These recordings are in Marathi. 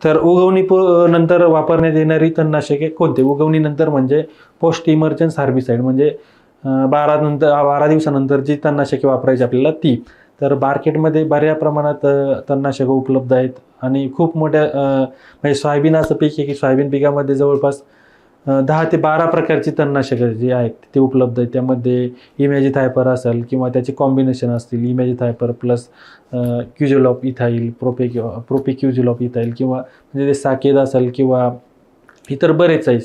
तर उगवणी प नंतर वापरण्यात येणारी तणनाशके कोणते? उगवणीनंतर म्हणजे पोस्ट इमर्जन्स हार्बिसाईड म्हणजे बारा नंतर बारा दिवसानंतर जी तणनाशके वापरायची आपल्याला ती. तर मार्केटमध्ये बऱ्या प्रमाणात तणनाशकं उपलब्ध आहेत. आणि खूप मोठ्या म्हणजे सोयाबीन असं पीक आहे की सोयाबीन पिकामध्ये जवळपास दहा ते बारा प्रकारची तणनाशकं जी आहेत ते उपलब्ध आहेत. त्यामध्ये इमॅजी थायपर असेल किंवा त्याचे कॉम्बिनेशन असतील imazethapyr plus quizalofop ethyl प्रोपे प्रोपे प्रोपिक्युझुलॉप इथाईल किंवा म्हणजे ते साकेद असेल किंवा इतर बरेच आहेत.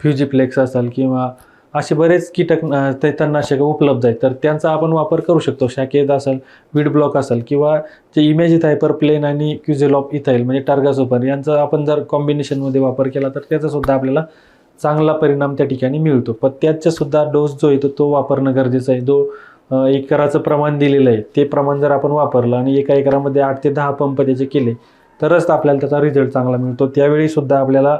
फ्युजिप्लेक्स असेल किंवा असे बरेच कीटक ते तणनाशकं उपलब्ध आहेत. तर त्यांचा आपण वापर करू शकतो. शाकेद असेल वीड ब्लॉक असेल किंवा जे इमेजिथ थायपर प्लेन आणि क्युझेलॉप इथाईल म्हणजे टार्गासोपर यांचा आपण जर कॉम्बिनेशनमध्ये वापर केला तर त्याचा सुद्धा आपल्याला चांगला परिणाम त्या ठिकाणी मिळतो. पण सुद्धा डोस जो येतो तो वापरणं गरजेचं आहे. जो एकराचं प्रमाण दिलेलं आहे ते प्रमाण जर आपण वापरलं आणि एका एकरामध्ये आठ ते दहा पंप त्याचे केले तरच आपल्याला त्याचा रिझल्ट चांगला मिळतो. त्यावेळी सुद्धा आपल्याला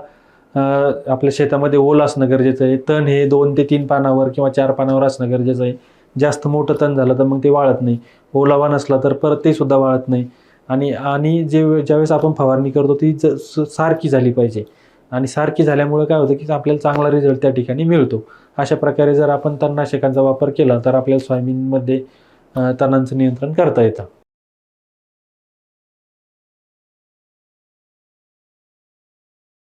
आपल्या शेतामध्ये ओल असणं गरजेचं आहे. तण हे दोन ते तीन पानावर किंवा चार पानावर असणं गरजेचं आहे. जास्त मोठं तण झालं तर मग ते वाळत नाही. ओलावा नसला तर परत ते सुद्धा वाळत नाही. आणि आणि जे ज्यावेळेस आपण फवारणी करतो ती ज स- सारखी झाली पाहिजे. आणि सारखी झाल्यामुळे काय होतं की आपल्याला चांगला रिझल्ट त्या ठिकाणी मिळतो. अशा प्रकारे जर आपण तणनाशकांचा वापर केला तर आपल्याला सोयाबीनमध्ये तणांचं नियंत्रण करता येतं.